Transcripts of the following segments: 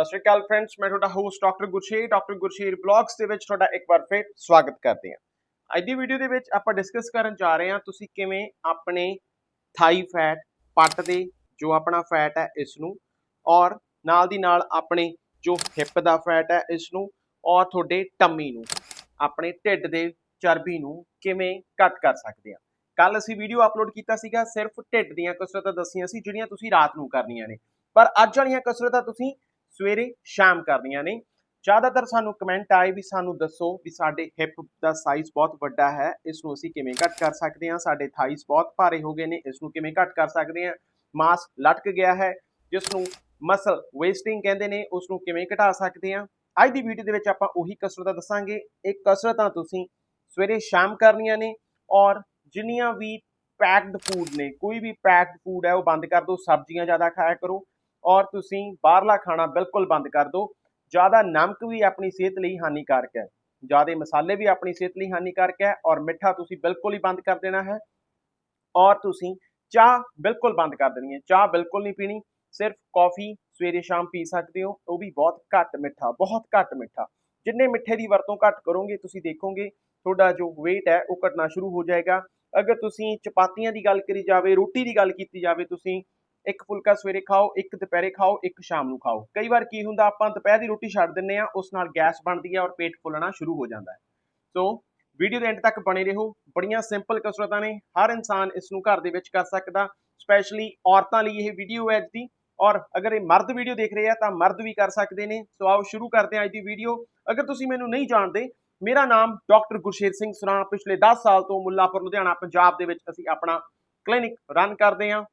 ਸਤਿ ਸ਼੍ਰੀ ਅਕਾਲ ਫਰੈਂਡਸ ਮੈਂ ਤੁਹਾਡਾ host doctor Gursher doctor Gursher blogs ਦੇ ਵਿੱਚ ਤੁਹਾਡਾ ਇੱਕ ਵਾਰ ਫਿਰ ਸਵਾਗਤ ਕਰਦੇ ਹਾਂ। ਅੱਜ ਦੀ ਵੀਡੀਓ ਦੇ ਵਿੱਚ ਆਪਾਂ ਡਿਸਕਸ ਕਰਨ ਜਾ ਰਹੇ ਹਾਂ ਤੁਸੀਂ ਕਿਵੇਂ ਆਪਣੇ ਥਾਈ ਫੈਟ ਪੱਟ ਦੇ ਜੋ ਆਪਣਾ ਫੈਟ ਹੈ ਇਸ ਨੂੰ ਔਰ ਨਾਲ ਦੀ ਨਾਲ ਆਪਣੇ ਜੋ ਹਿੱਪ ਦਾ ਫੈਟ ਹੈ ਇਸ ਨੂੰ ਔਰ ਤੁਹਾਡੇ ਟੰਮੀ ਨੂੰ, ਆਪਣੇ ਢਿੱਡ ਦੇ ਚਰਬੀ ਨੂੰ ਕਿਵੇਂ ਘੱਟ ਕਰ ਸਕਦੇ ਆ ਕੱਲ ਅਸੀਂ ਵੀਡੀਓ ਅਪਲੋਡ ਕੀਤਾ ਸੀਗਾ, ਸਿਰਫ ਢਿੱਡ ਦੀਆਂ ਕਸਰਤਾਂ ਦੱਸੀਆਂ ਸੀ, ਜਿਹੜੀਆਂ ਤੁਸੀਂ ਰਾਤ ਨੂੰ ਕਰਨੀਆਂ ਨੇ। ਪਰ ਅੱਜ ਵਾਲੀਆਂ ਕਸਰਤਾਂ ਤੁਸੀਂ ਸਵੇਰੇ ਸ਼ਾਮ ਕਰਨੀਆਂ ਨੇ। ਜ਼ਿਆਦਾਤਰ ਸਾਨੂੰ ਕਮੈਂਟ ਆਏ ਵੀ ਸਾਨੂੰ ਦੱਸੋ ਵੀ ਸਾਡੇ ਹਿਪ ਦਾ ਸਾਈਜ਼ ਬਹੁਤ ਵੱਡਾ ਹੈ। ਇਸ ਨੂੰ ਅਸੀਂ ਕਿਵੇਂ ਘੱਟ ਕਰ ਸਕਦੇ ਹਾਂ? ਸਾਡੇ ਥਾਈਸ ਬਹੁਤ ਭਾਰੇ ਹੋ ਗਏ ਨੇ। ਇਸ ਨੂੰ ਕਿਵੇਂ ਘੱਟ ਕਰ ਸਕਦੇ ਹਾਂ? ਮਾਸ ਲਟਕ ਗਿਆ ਹੈ। ਜਿਸ ਨੂੰ ਮਸਲ ਵੇਸਟਿੰਗ ਕਹਿੰਦੇ ਨੇ ਉਸ ਨੂੰ ਕਿਵੇਂ ਘਟਾ ਸਕਦੇ ਹਾਂ? ਅੱਜ ਦੀ ਵੀਡੀਓ ਦੇ ਵਿੱਚ ਆਪਾਂ ਉਹੀ ਕਸਰਤਾਂ ਦੱਸਾਂਗੇ। ਇਹ ਕਸਰਤਾਂ ਤੁਸੀਂ ਸਵੇਰੇ ਸ਼ਾਮ ਕਰਨੀਆਂ ਨੇ ਔਰ ਜਿੰਨੀਆਂ ਵੀ ਪੈਕਡ ਫੂਡ ਨੇ, ਕੋਈ ਵੀ ਪੈਕਡ ਫੂਡ ਹੈ, ਉਹ ਬੰਦ ਕਰ ਦਿਓ। ਸਬਜ਼ੀਆਂ ਜ਼ਿਆਦਾ ਖਾਇਆ ਕਰੋ। ਔਰ ਤੁਸੀਂ ਬਾਹਰਲਾ ਖਾਣਾ ਬਿਲਕੁਲ ਬੰਦ ਕਰ ਦਿਓ। ਜ਼ਿਆਦਾ ਨਮਕ ਵੀ ਆਪਣੀ ਸਿਹਤ ਲਈ ਹਾਨੀਕਾਰਕ ਹੈ। ਜ਼ਿਆਦਾ ਮਸਾਲੇ ਵੀ ਆਪਣੀ ਸਿਹਤ ਲਈ ਹਾਨੀਕਾਰਕ ਹੈ ਔਰ ਮਿੱਠਾ ਤੁਸੀਂ ਬਿਲਕੁਲ ਹੀ ਬੰਦ ਕਰ ਦੇਣਾ ਹੈ। ਔਰ ਤੁਸੀਂ ਚਾਹ ਬਿਲਕੁਲ ਬੰਦ ਕਰ ਦੇਣੀ ਹੈ। ਚਾਹ ਬਿਲਕੁਲ ਨਹੀਂ ਪੀਣੀ। ਸਿਰਫ ਕੌਫੀ ਸਵੇਰੇ ਸ਼ਾਮ ਪੀ ਸਕਦੇ ਹੋ। ਉਹ ਵੀ ਬਹੁਤ ਘੱਟ ਮਿੱਠਾ, ਬਹੁਤ ਘੱਟ ਮਿੱਠਾ। ਜਿੰਨੇ ਮਿੱਠੇ ਦੀ ਵਰਤੋਂ ਘੱਟ ਕਰੋਗੇ, ਤੁਸੀਂ ਦੇਖੋਗੇ, ਤੁਹਾਡਾ ਜੋ weight ਹੈ, ਉਹ ਘਟਣਾ ਸ਼ੁਰੂ ਹੋ ਜਾਏਗਾ। ਅਗਰ ਤੁਸੀਂ ਚਪਾਤੀਆਂ ਦੀ ਗੱਲ ਕਰੀ ਜਾਵੇ, ਰੋਟੀ ਦੀ ਗੱਲ ਕੀਤੀ ਜਾਵੇ, ਤੁਸੀਂ ਇੱਕ ਫੁਲਕਾ ਸਵੇਰੇ ਖਾਓ, ਇੱਕ ਦੁਪਹਿਰੇ ਖਾਓ, ਇੱਕ ਸ਼ਾਮ ਨੂੰ ਖਾਓ। ਕਈ ਵਾਰ ਕੀ ਹੁੰਦਾ, ਆਪਾਂ ਦੁਪਹਿਰ ਦੀ ਰੋਟੀ ਛੱਡ ਦਿੰਨੇ ਆ ਉਸ ਨਾਲ ਗੈਸ ਬਣਦੀ ਹੈ ਔਰ ਪੇਟ ਫੁੱਲਣਾ ਸ਼ੁਰੂ ਹੋ ਜਾਂਦਾ ਹੈ। ਸੋ ਵੀਡੀਓ ਦੇ ਐਂਡ ਤੱਕ ਬਣੇ ਰਹੋ। ਬੜੀਆਂ ਸਿੰਪਲ ਕਸਰਤਾਂ ਨੇ। ਹਰ ਇਨਸਾਨ ਇਸ ਨੂੰ ਘਰ ਦੇ ਵਿੱਚ ਕਰ ਸਕਦਾ। ਸਪੈਸ਼ਲੀ ਔਰਤਾਂ ਲਈ ਇਹ ਵੀਡੀਓ ਹੈ ਅੱਜ ਦੀ। ਔਰ ਅਗਰ ਇਹ ਮਰਦ ਵੀਡੀਓ ਦੇਖ ਰਹੇ ਆ, ਤਾਂ ਮਰਦ ਵੀ ਕਰ ਸਕਦੇ ਨੇ। ਸੋ ਆਓ ਸ਼ੁਰੂ ਕਰਦੇ ਹਾਂ ਅੱਜ ਦੀ ਵੀਡੀਓ ਅਗਰ ਤੁਸੀਂ ਮੈਨੂੰ ਨਹੀਂ ਜਾਣਦੇ, ਮੇਰਾ ਨਾਮ ਡਾਕਟਰ ਗੁਰਸ਼ੇਰ ਸਿੰਘ ਸੁਰਾ ਪਿਛਲੇ 10 ਸਾਲ ਤੋਂ ਮੁੱਲਾਪੁਰ, ਲੁਧਿਆਣਾ, ਪੰਜਾਬ ਦੇ ਵਿੱਚ ਅਸੀਂ ਆਪਣਾ ਕਲੀਨਿਕ ਰਨ ਕਰਦੇ ਹਾਂ।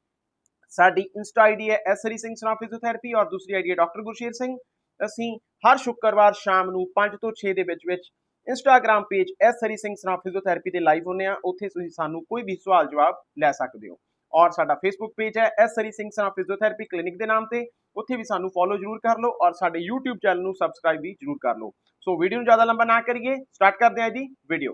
ਸਾਡੀ ਇੰਸਟਾ ਆਈਡੀ ਹੈ ਐਸ ਹਰੀ ਸਿੰਘ ਸੁਰਾ ਫਿਜ਼ੀਓਥੈਰੇਪੀ ਔਰ ਦੂਸਰੀ ਆਈਡੀ ਹੈ ਡਾਕਟਰ ਗੁਰਸ਼ੇਰ ਸਿੰਘ। ਅਸੀਂ ਹਰ ਸ਼ੁੱਕਰਵਾਰ ਸ਼ਾਮ ਨੂੰ 5 ਤੋਂ 6 ਦੇ ਵਿੱਚ ਵਿੱਚ Instagram page S Hari Singh Sura physiotherapy ਤੇ ਲਾਈਵ ਹੁੰਨੇ ਆ ਉੱਥੇ ਤੁਸੀਂ ਸਾਨੂੰ ਕੋਈ ਵੀ ਸਵਾਲ ਜਵਾਬ ਲੈ ਸਕਦੇ ਹੋ। ਔਰ ਸਾਡਾ ਫੇਸਬੁੱਕ ਪੇਜ ਹੈ S Hari Singh Sura physiotherapy clinic ਦੇ ਨਾਮ ਤੇ। ਉੱਥੇ ਵੀ ਸਾਨੂੰ ਫੋਲੋ ਜਰੂਰ ਕਰ ਲਓ ਔਰ ਸਾਡੇ YouTube ਚੈਨਲ ਨੂੰ ਸਬਸਕ੍ਰਾਈਬ ਵੀ ਜਰੂਰ ਕਰ ਲਓ। ਸੋ ਵੀਡੀਓ ਨੂੰ ਜ਼ਿਆਦਾ ਲੰਬਾ ਨਾ ਕਰੀਏ। ਸਟਾਰਟ ਕਰਦੇ ਹਾਂ ਜੀ ਵੀਡੀਓ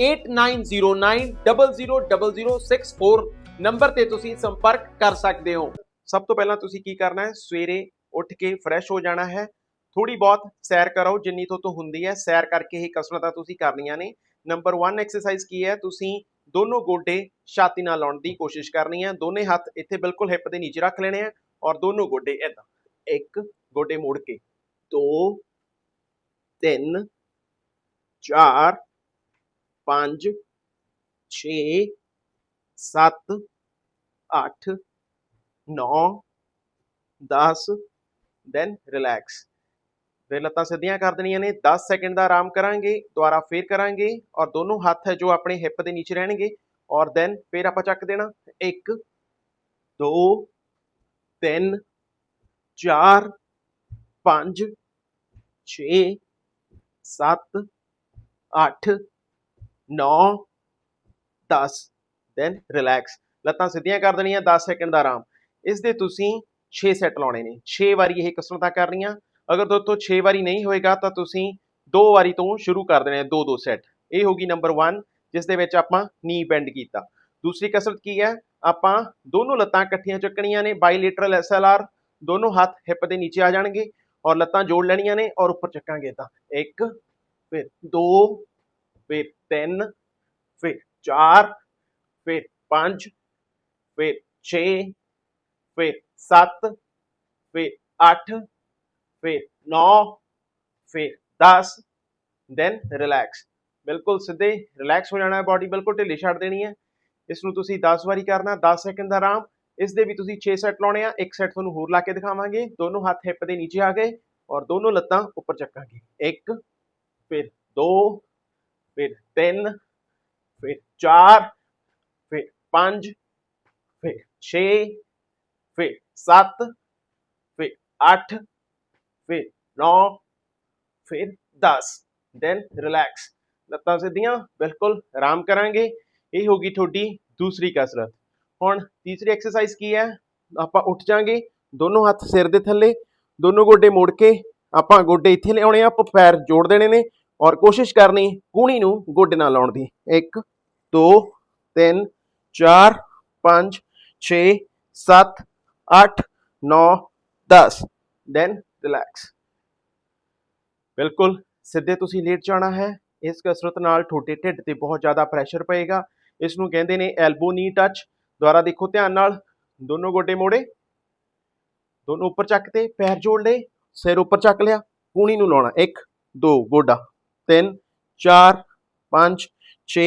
8909000064 ਨੰਬਰ ਤੇ ਤੁਸੀਂ ਸੰਪਰਕ ਕਰ ਸਕਦੇ ਹੋ। ਸਭ ਤੋਂ ਪਹਿਲਾਂ ਤੁਸੀਂ ਕੀ ਕਰਨਾ ਹੈ? ਸਵੇਰੇ ਉੱਠ ਕੇ ਫਰੈਸ਼ ਹੋ ਜਾਣਾ ਹੈ। ਥੋੜੀ ਬਹੁਤ ਸੈਰ ਕਰੋ, ਜਿੰਨੀ ਤੋਂ ਤੋਂ ਹੁੰਦੀ ਹੈ। ਸੈਰ ਕਰਕੇ ਹੀ ਕਸਰਤਾਂ ਤੁਸੀਂ ਕਰਨੀਆਂ ਨੇ। ਨੰਬਰ 1 ਐਕਸਰਸਾਈਜ਼ ਕੀ ਹੈ? ਤੁਸੀਂ ਦੋਨੋਂ ਗੋਡੇ ਛਾਤੀ ਨਾਲ ਲਾਉਣ ਦੀ ਕੋਸ਼ਿਸ਼ ਕਰਨੀ ਹੈ। ਦੋਨੇ ਹੱਥ ਇੱਥੇ ਬਿਲਕੁਲ ਹਿੱਪ ਦੇ ਨੀਚੇ ਰੱਖ ਲੈਣੇ ਆ ਔਰ ਦੋਨੋਂ ਗੋਡੇ ਇਦਾਂ। ਇੱਕ ਗੋਡੇ ਮੋੜ ਕੇ, ਦੋ, ਤਿੰਨ, ਚਾਰ ਪੰਜ, ਛੇ, ਸੱਤ, ਅੱਠ, ਨੌ 10 ਦੈਨ ਰਿਲੈਕਸ ਫਿਰ ਲੱਤਾਂ ਸਿੱਧੀਆਂ ਕਰ ਦੇਣੀਆਂ ਨੇ 10 ਸੈਕਿੰਡ ਦਾ ਆਰਾਮ ਕਰਾਂਗੇ, ਦੁਬਾਰਾ ਫੇਰ ਕਰਾਂਗੇ ਔਰ ਦੋਨੋਂ ਹੱਥ ਹੈ ਜੋ ਆਪਣੇ ਹਿੱਪ ਦੇ ਨੀਚੇ ਰਹਿਣਗੇ ਔਰ ਦੈਨ ਫੇਰ ਆਪਾਂ ਚੱਕ ਦੇਣਾ 1 2 3 4 5 6 7 8 9 10 ਦੈਨ ਰਿਲੈਕਸ ਲੱਤਾਂ ਸਿੱਧੀਆਂ ਕਰ ਦੇਣੀਆਂ 10 ਸੈਕਿੰਡ ਦਾ ਆਰਾਮ। ਇਸ ਦੇ ਤੁਸੀਂ 6 ਸੈੱਟ ਲਾਉਣੇ ਨੇ। 6 ਵਾਰੀ ਇਹ ਕਸਰਤਾਂ ਕਰਨੀਆਂ। ਅਗਰ ਦੋਸਤੋ 6 ਵਾਰੀ ਨਹੀਂ ਹੋਏਗਾ, ਤਾਂ ਤੁਸੀਂ ਦੋ ਵਾਰੀ ਤੋਂ ਸ਼ੁਰੂ ਕਰ ਦੇਣੇ ਦੋ ਦੋ ਸੈੱਟ ਇਹ ਹੋਗੀ ਨੰਬਰ 1 ਜਿਸ ਦੇ ਵਿੱਚ ਆਪਾਂ ਨੀ ਬੈਂਡ ਕੀਤਾ। ਦੂਸਰੀ ਕਸਰਤ ਕੀ ਹੈ? ਆਪਾਂ ਦੋਨੋਂ ਲੱਤਾਂ ਇਕੱਠੀਆਂ ਚੱਕਣੀਆਂ ਨੇ ਬਾਈਲੇਟਰਲ ਐਸਐਲਆਰ ਦੋਨੋਂ ਹੱਥ ਹਿੱਪ ਦੇ ਨੀਚੇ ਆ ਜਾਣਗੇ ਔਰ ਲੱਤਾਂ ਜੋੜ ਲੈਣੀਆਂ ਨੇ ਔਰ ਉੱਪਰ ਚੱਕਾਂਗੇ ਤਾਂ ਇੱਕ, ਫਿਰ ਦੋ, ਫਿਰ ਤਿੰਨ, ਫਿਰ ਚਾਰ, ਫਿਰ ਪੰਜ, ਫਿਰ ਛੇ, ਫਿਰ ਸੱਤ, ਫਿਰ ਅੱਠ, ਫਿਰ ਨੌ, ਫਿਰ 10 ਦੈਨ ਰਿਲੈਕਸ ਬਿਲਕੁਲ ਸਿੱਧੇ ਰਿਲੈਕਸ ਹੋ ਜਾਣਾ ਹੈ ਬਾਡੀ ਬਿਲਕੁਲ ਢਿੱਲੀ ਛੱਡ ਦੇਣੀ ਹੈ। ਇਸ ਨੂੰ ਤੁਸੀਂ 10 ਵਾਰੀ ਕਰਨਾ 10 ਸੈਕਿੰਡ ਦਾ ਆਰਾਮ। ਇਸ ਦੇ ਵੀ ਤੁਸੀਂ 6 ਸੈਟ ਲਾਉਣੇ ਆ, ਇੱਕ ਸੈਟ ਤੁਹਾਨੂੰ ਹੋਰ ਲਾ ਕੇ ਦਿਖਾਵਾਂਗੇ। ਦੋਨੋਂ ਹੱਥ ਹਿੱਪ ਦੇ ਨੀਚੇ ਆ ਗਏ ਔਰ ਦੋਨੋਂ ਲੱਤਾਂ ਉੱਪਰ ਚੱਕਾਂਗੇ। ਇੱਕ, ਫਿਰ ਦੋ फिर तीन, फिर चार, फिर पाँच, फिर छ, फिर सात, फिर आठ, फिर नौ, फिर दस। देन रिलैक्स लत्तां सीधियाँ बिल्कुल आराम करांगे। ये होगी थोड़ी दूसरी कसरत। हूँ तीसरी एक्सरसाइज की है, आप उठ जाएँगे दोनों हाथ सिर के थले दोनों गोडे मुड़ के आप गोडे इतने लियाने पैर जोड़ देने ने। ਔਰ ਕੋਸ਼ਿਸ਼ ਕਰਨੀ ਕੂਣੀ ਨੂੰ ਗੋਡੇ ਨਾਲ ਲਾਉਣ ਦੀ। 1 2 3 4 5 6 7 8 9 10 ਦੈਨ ਰਿਲੈਕਸ ਬਿਲਕੁਲ, ਸਿੱਧੇ ਤੁਸੀਂ ਲੇਟ ਜਾਣਾ ਹੈ। ਇਸ ਕਸਰਤ ਨਾਲ ਤੁਹਾਡੇ ਢਿੱਡ ਤੇ ਬਹੁਤ ਜ਼ਿਆਦਾ ਪ੍ਰੈਸ਼ਰ ਪਏਗਾ। ਇਸ ਨੂੰ ਕਹਿੰਦੇ ਨੇ ਐਲਬੋ ਨੀ ਟੱਚ ਦੁਆਰਾ ਦੇਖੋ ਧਿਆਨ ਨਾਲ। ਦੋਨੋਂ ਗੋਡੇ ਮੋੜੇ। ਦੋਨੋਂ ਉੱਪਰ ਚੱਕ ਤੇ ਪੈਰ ਜੋੜ ਲਏ। ਸਿਰ ਉੱਪਰ ਚੱਕ ਲਿਆ। ਕੂਣੀ ਨੂੰ ਲਾਉਣਾ। 1 2 ਗੋਡਾ। 3 4 5 6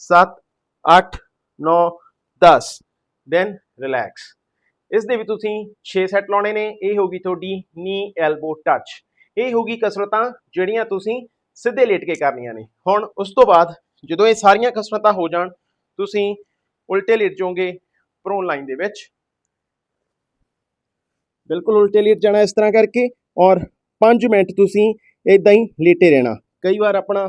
7 8 9 10 ਦੈਨ ਰਿਲੈਕਸ ਇਸ ਦੇ ਵੀ ਤੁਸੀਂ 6 ਸੈੱਟ ਲਾਉਣੇ ਨੇ ਇਹ ਹੋਗੀ ਤੁਹਾਡੀ ਨੀ ਐਲਬੋ ਟੱਚ ਇਹ ਹੋਗੀ ਕਸਰਤਾਂ ਜਿਹੜੀਆਂ ਤੁਸੀਂ ਸਿੱਧੇ ਲੇਟ ਕੇ ਕਰਨੀਆਂ ਨੇ ਹੁਣ ਉਸ ਤੋਂ ਬਾਅਦ ਜਦੋਂ ਇਹ ਸਾਰੀਆਂ ਕਸਰਤਾਂ ਹੋ ਜਾਣ ਤੁਸੀਂ ਉਲਟੇ ਲੇਟ ਜਾਓਗੇ ਪ੍ਰੋਨ ਲਾਈਨ ਦੇ ਵਿੱਚ ਬਿਲਕੁਲ ਉਲਟੇ ਲੇਟ ਜਾਣਾ ਇਸ ਤਰ੍ਹਾਂ ਕਰਕੇ ਔਰ 5 ਮਿੰਟ ਤੁਸੀਂ ਇਦਾਂ ਹੀ ਲੇਟੇ ਰਹਿਣਾ ਕਈ ਵਾਰ ਆਪਣਾ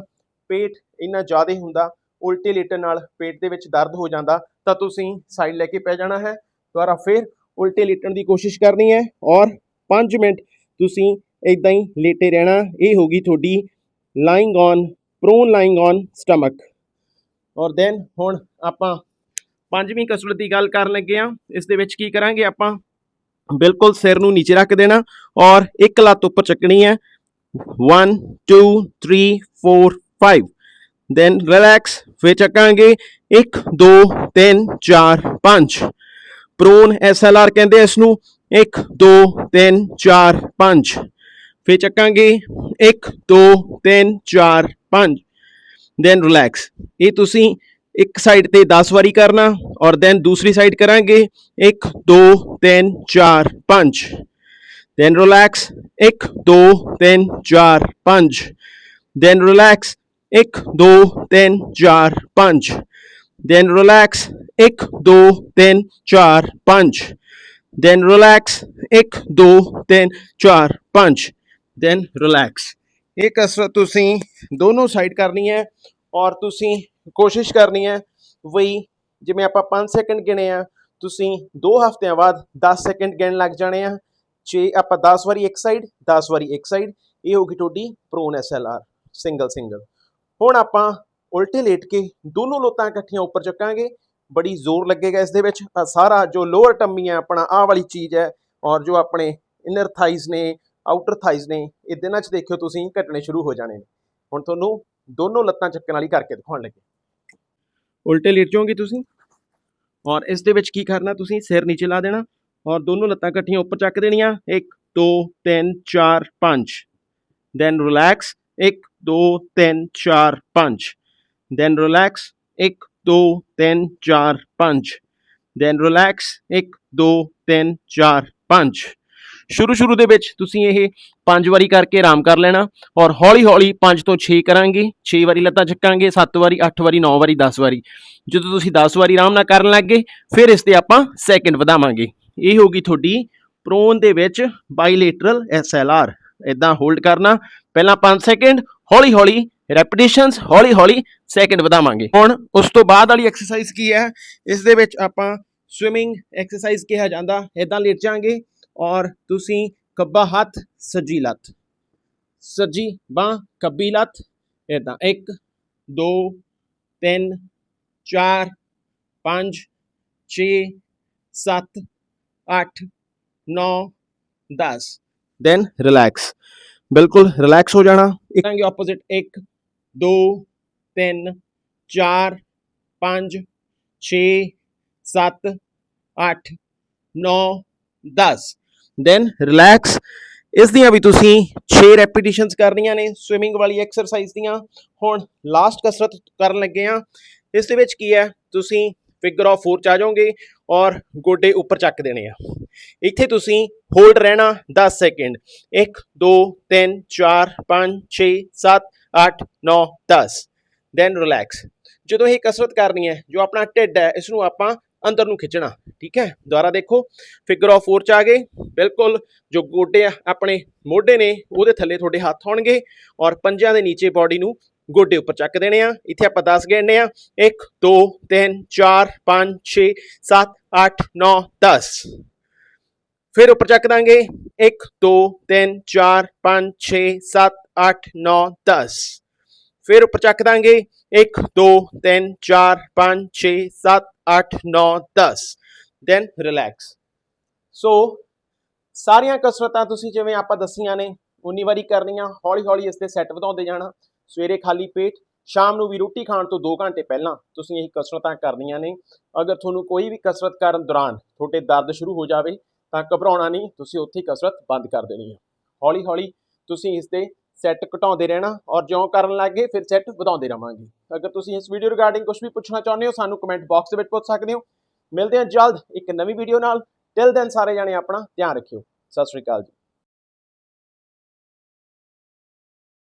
ਪੇਟ ਇੰਨਾ ਜ਼ਿਆਦਾ ਹੁੰਦਾ, ਉਲਟੇ ਲੇਟਣ ਨਾਲ ਪੇਟ ਦੇ ਵਿੱਚ ਦਰਦ ਹੋ ਜਾਂਦਾ, ਤਾਂ ਤੁਸੀਂ ਸਾਈਡ ਲੈ ਕੇ ਪੈ ਜਾਣਾ ਹੈ। ਦੁਬਾਰਾ ਫਿਰ ਉਲਟੇ ਲੇਟਣ ਦੀ ਕੋਸ਼ਿਸ਼ ਕਰਨੀ ਹੈ ਔਰ 5 ਮਿੰਟ ਤੁਸੀਂ ਇਦਾਂ ਹੀ ਲੇਟੇ ਰਹਿਣਾ, ਇਹ ਹੋਗੀ ਤੁਹਾਡੀ lying on prone lying on stomach ਔਰ ਦੈਨ ਹੁਣ ਆਪਾਂ ਪੰਜਵੀਂ ਕਸਰਤ ਦੀ ਗੱਲ ਕਰਨ ਲੱਗੇ ਆ ਇਸ ਦੇ ਵਿੱਚ ਕੀ ਕਰਾਂਗੇ ਆਪਾਂ? ਬਿਲਕੁਲ ਸਿਰ ਨੂੰ ਨੀਚੇ ਰੱਖ ਦੇਣਾ ਔਰ ਇੱਕ ਲੱਤ ਉੱਪਰ ਚੱਕਣੀ ਹੈ। 1 2 3 4 5 ਦੈਨ ਰਿਲੈਕਸ ਫਿਰ ਚੱਕਾਂਗੇ 1 2 3 4 5 ਪ੍ਰੋਨ ਐਸਐਲਆਰ ਕਹਿੰਦੇ ਇਸ ਨੂੰ 1 2 3 4 5 ਫਿਰ ਚੱਕਾਂਗੇ 1 2 3 4 5 ਦੈਨ ਰਿਲੈਕਸ ਇਹ ਤੁਸੀਂ ਇੱਕ ਸਾਈਡ ਤੇ 10 ਵਾਰੀ ਕਰਨਾ ਔਰ ਦੈਨ ਦੂਸਰੀ ਸਾਈਡ ਕਰਾਂਗੇ। 1 2 3 4 5 then relax 1 2 3 4 5 then relax 1 2 3 4 5 then relax 1 2 3 4 5 then relax 1 2 3 4 5 then relax ਇਹ ਕਸਰਤ ਤੁਸੀਂ ਦੋਨੋਂ ਸਾਈਡ ਕਰਨੀ ਹੈ ਔਰ ਤੁਸੀਂ ਕੋਸ਼ਿਸ਼ ਕਰਨੀ ਹੈ ਵਈ ਜਿਵੇਂ ਆਪਾਂ 5 ਸੈਕਿੰਡ ਗਿਣੇ ਆ ਤੁਸੀਂ 2 ਹਫ਼ਤਿਆਂ ਬਾਅਦ 10 ਸੈਕਿੰਡ ਗਿਣ ਲੱਗ ਜਾਣੇ ਆ ਜੇ ਆਪਾਂ 10 ਵਾਰੀ ਇੱਕ ਸਾਈਡ 10 ਵਾਰੀ ਇੱਕ ਸਾਈਡ ਇਹ ਹੋ ਗਈ ਤੁਹਾਡੀ ਪ੍ਰੋਨ ਐਸਐਲਆਰ ਸਿੰਗਲ ਸਿੰਗਲ ਹੁਣ ਆਪਾਂ ਉਲਟੇ ਲੇਟ ਕੇ ਦੋਨੋਂ ਲੋਤਾਂ ਇਕੱਠੀਆਂ ਉੱਪਰ ਚੱਕਾਂਗੇ। ਬੜੀ ਜ਼ੋਰ ਲੱਗੇਗਾ ਇਸ ਦੇ ਵਿੱਚ। ਸਾਰਾ ਜੋ ਲੋਅਰ ਟੰਮੀ ਹੈ, ਆਪਣਾ ਆਹ ਵਾਲੀ ਚੀਜ਼ ਹੈ ਔਰ ਜੋ ਆਪਣੇ ਇਨਰ ਥਾਈਜ਼ ਨੇ ਆਊਟਰ ਥਾਈਜ਼ ਨੇ, ਇਹ ਦਿਨਾਂ 'ਚ ਦੇਖਿਓ ਤੁਸੀਂ ਘਟਣੇ ਸ਼ੁਰੂ ਹੋ ਜਾਣੇ ਨੇ। ਹੁਣ ਤੁਹਾਨੂੰ ਦੋਨੋਂ ਲੱਤਾਂ ਚੱਕਣ ਵਾਲੀ ਕਰਕੇ ਦਿਖਾਉਣ ਲੱਗੇ। ਉਲਟੇ ਲੇਟ ਜਾਓਗੇ ਤੁਸੀਂ ਔਰ ਇਸ ਦੇ ਵਿੱਚ ਕੀ ਕਰਨਾ ਤੁਸੀਂ? ਸਿਰ ਨੀਚੇ ਲਾ ਦੇਣਾ। ਔਰ ਦੋਨੋਂ ਲੱਤਾਂ ਇਕੱਠੀਆਂ ਉੱਪਰ ਚੱਕ ਦੇਣੀਆਂ। 1 2 3 4 5 then relax 1 2 3 4 5 then relax 1 2 3 4 5 then relax 1 2 3 4 5 ਸ਼ੁਰੂ ਸ਼ੁਰੂ ਦੇ ਵਿੱਚ ਤੁਸੀਂ ਇਹ ਪੰਜ ਵਾਰੀ ਕਰਕੇ ਆਰਾਮ ਕਰ ਲੈਣਾ ਔਰ ਹੌਲੀ ਹੌਲੀ 5 ਤੋਂ 6 ਕਰਾਂਗੇ। 6 ਵਾਰੀ ਲੱਤਾਂ ਚੱਕਾਂਗੇ 7 ਵਾਰੀ 8 ਵਾਰੀ 9 ਵਾਰੀ 10 ਵਾਰੀ। ਜਦੋਂ ਤੁਸੀਂ 10 ਵਾਰੀ ਆਰਾਮ ਨਾਲ ਕਰਨ ਲੱਗ ਗਏ, ਫਿਰ ਇਸ ਤੇ ਆਪਾਂ ਸੈਕਿੰਡ ਵਧਾਵਾਂਗੇ। ਇਹ ਹੋਗੀ ਤੁਹਾਡੀ ਪ੍ਰੋਨ ਦੇ ਵਿੱਚ ਬਾਈਲੇਟਰਲ ਐਸਐਲਆਰ ਇਦਾਂ ਹੋਲਡ ਕਰਨਾ। ਪਹਿਲਾਂ 5 ਸੈਕਿੰਡ ਹੌਲੀ ਹੌਲੀ ਰੈਪੀਟੀਸ਼ਨਸ ਹੌਲੀ ਹੌਲੀ ਸੈਕਿੰਡ ਵਧਾਵਾਂਗੇ। ਹੁਣ ਉਸ ਤੋਂ ਬਾਅਦ ਵਾਲੀ ਐਕਸਰਸਾਈਜ਼ ਕੀ ਹੈ? ਇਸ ਦੇ ਵਿੱਚ ਆਪਾਂ ਸਵਿਮਿੰਗ ਐਕਸਰਸਾਈਜ਼ ਕਿਹਾ ਜਾਂਦਾ। ਇਦਾਂ ਲੇਟ ਜਾਾਂਗੇ ਔਰ ਤੁਸੀਂ ਖੱਬਾ ਹੱਥ, ਸੱਜੀ ਲੱਤ। ਸੱਜੀ ਬਾਹ ਖੱਬੀ ਲੱਤ। ਇਦਾਂ 1 2 3 4 5 6 7 8 9 10 ਦੈਨ ਰਿਲੈਕਸ ਬਿਲਕੁਲ ਰਿਲੈਕਸ ਹੋ ਜਾਣਾ ਇਕਾਂਗੇ ਆਪੋਜ਼ਿਟ 1 2 3 4 5 6 7 8 9 10 ਦੈਨ ਰਿਲੈਕਸ ਇਸ ਦੀਆਂ ਵੀ ਤੁਸੀਂ 6 ਰੈਪੀਟੀਸ਼ਨਸ ਕਰਨੀਆਂ ਨੇ ਸਵਿਮਿੰਗ ਵਾਲੀ ਐਕਸਰਸਾਈਜ਼ ਦੀਆਂ ਹੁਣ ਲਾਸਟ ਕਸਰਤ ਕਰਨ ਲੱਗੇ ਆ ਇਸ ਦੇ ਵਿੱਚ ਕੀ ਹੈ ਤੁਸੀਂ ਫਿਗਰ ਆਫ 4 ਚ ਆ ਜਾਓਗੇ ਔਰ ਗੋਡੇ ਉੱਪਰ ਚੱਕ ਦੇਣੇ ਆ। ਇੱਥੇ ਤੁਸੀਂ ਹੋਲਡ ਰਹਿਣਾ 10 ਸੈਕਿੰਡ 1 2 3 4 5 6 7 8 9 10 ਦੈਨ ਰਿਲੈਕਸ ਜਦੋਂ ਇਹ ਕਸਰਤ ਕਰਨੀ ਹੈ, ਜੋ ਆਪਣਾ ਢਿੱਡ ਹੈ ਇਸ ਨੂੰ ਆਪਾਂ ਅੰਦਰ ਨੂੰ ਖਿੱਚਣਾ, ਠੀਕ ਹੈ? ਦੁਬਾਰਾ ਦੇਖੋ ਫਿਗਰ ਆਫ 4 ਚ ਆ ਗਏ। ਬਿਲਕੁਲ ਜੋ ਗੋਡੇ ਆ, ਆਪਣੇ ਮੋਢੇ ਨੇ, ਉਹਦੇ ਥੱਲੇ ਤੁਹਾਡੇ ਹੱਥ ਹੋਣਗੇ ਔਰ ਪੰਜਾਂ ਦੇ ਨੀਚੇ ਬਾਡੀ ਨੂੰ ਗੋਡੇ ਉੱਪਰ ਚੱਕ ਦੇਣੇ ਆ। ਇੱਥੇ ਆਪਾਂ 10 ਗਿਣਨੇ ਆ। 1 2 3 4 5 6 7 8 9 10 ਫਿਰ ਉੱਪਰ ਚੱਕ ਦਾਂਗੇ। 1 2 3 4 5 6 7 8 9 10 ਫਿਰ ਉੱਪਰ ਚੱਕ ਦਾਂਗੇ। 1 2 3 4 5 6 7 8 9 10 ਦੈਨ ਰਿਲੈਕਸ ਸੋ ਸਾਰੀਆਂ ਕਸਰਤਾਂ ਤੁਸੀਂ ਜਿਵੇਂ ਆਪਾਂ ਦੱਸੀਆਂ ਨੇ, ਉਨੀ ਵਾਰੀ ਕਰਨੀਆਂ ਹੌਲੀ ਹੌਲੀ ਇਸ ਤੇ ਸੈੱਟ ਵਧਾਉਂਦੇ ਜਾਣਾ। ਸਵੇਰੇ ਖਾਲੀ ਪੇਟ, ਸ਼ਾਮ ਨੂੰ ਵੀ ਰੋਟੀ ਖਾਣ ਤੋਂ 2 ਘੰਟੇ ਪਹਿਲਾਂ ਤੁਸੀਂ ਇਹ ਕਸਰਤਾਂ ਕਰਨੀਆਂ ਨੇ। ਅਗਰ ਤੁਹਾਨੂੰ ਕੋਈ ਵੀ ਕਸਰਤ ਕਰਨ ਦੌਰਾਨ ਤੁਹਾਡੇ ਦਰਦ ਸ਼ੁਰੂ ਹੋ ਜਾਵੇ, ਤਾਂ ਘਬਰਾਉਣਾ ਨਹੀਂ, ਤੁਸੀਂ ਉੱਥੇ ਕਸਰਤ ਬੰਦ ਕਰ ਦੇਣੀ ਹੈ ਹੌਲੀ ਹੌਲੀ ਤੁਸੀਂ ਇਸ ਦੇ ਸੈੱਟ ਘਟਾਉਂਦੇ ਰਹਿਣਾ ਔਰ ਜਿਉਂ ਕਰਨ ਲੱਗੇ ਫਿਰ ਸੈੱਟ ਵਧਾਉਂਦੇ ਰਵਾਂਗੇ ਅਗਰ ਤੁਸੀਂ ਇਸ ਵੀਡੀਓ ਰਿਗਾਰਡਿੰਗ ਕੁਝ ਵੀ ਪੁੱਛਣਾ ਚਾਹੁੰਦੇ ਹੋ, ਸਾਨੂੰ ਕਮੈਂਟ ਬਾਕਸ ਦੇ ਵਿੱਚ ਪੁੱਛ ਸਕਦੇ ਹੋ। ਮਿਲਦੇ ਹਾਂ ਜਲਦ ਇੱਕ ਨਵੀਂ ਵੀਡੀਓ ਨਾਲ। ਟਿਲ ਦੈਨ ਸਾਰੇ ਜਾਣੇ ਆਪਣਾ ਧਿਆਨ ਰੱਖਿਓ। ਸਤਿ ਸ਼੍ਰੀ ਅਕਾਲ ਜੀ।